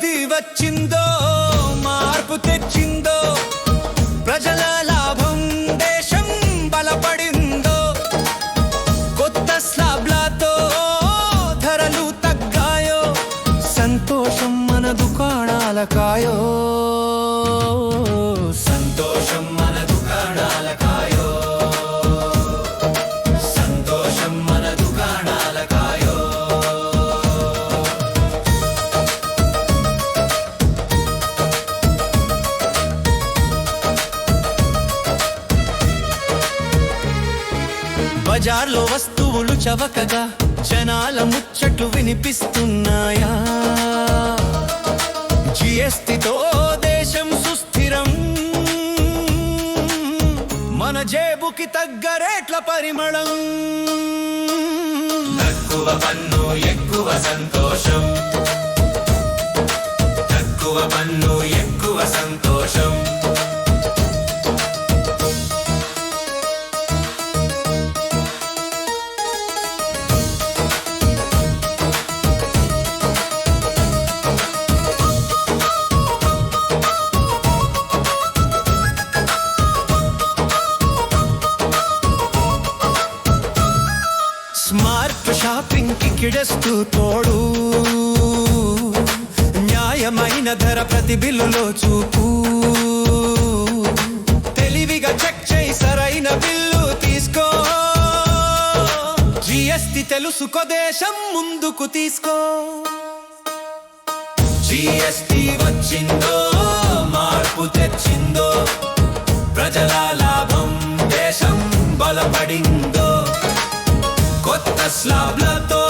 వచ్చిందో మార్పు తెచ్చిందో ప్రజల లాభం దేశం బలపడిందో కొత్త స్లాబ్లతో ధరలు తగ్గాయో సంతోషం మన దుకాణాల బజార్లో వస్తువులు చవకగా జనాల ముచ్చట్లు వినిపిస్తున్నాయా? జిఎస్టితో దేశం సుస్థిరం. మన జేబుకి తగ్గ రేట్ల పరిమళం. తక్కువ పన్ను ఎక్కువ సంతోషం. స్మార్ట్ షాపింగ్కి కిడస్తూ తోడు. న్యాయమైన ధర ప్రతి బిల్లులో చూపు. తెలివిగా చెక్ చేయి సరైన బిల్లు తీసుకో. జిఎస్టి తెలుసుకో దేశం ముందుకు తీసుకో. జిఎస్టి వచ్చిందో మార్పు తెచ్చిందో ప్రజల లాభం దేశం బలపడింది. కొత్త స్లాబ్లతో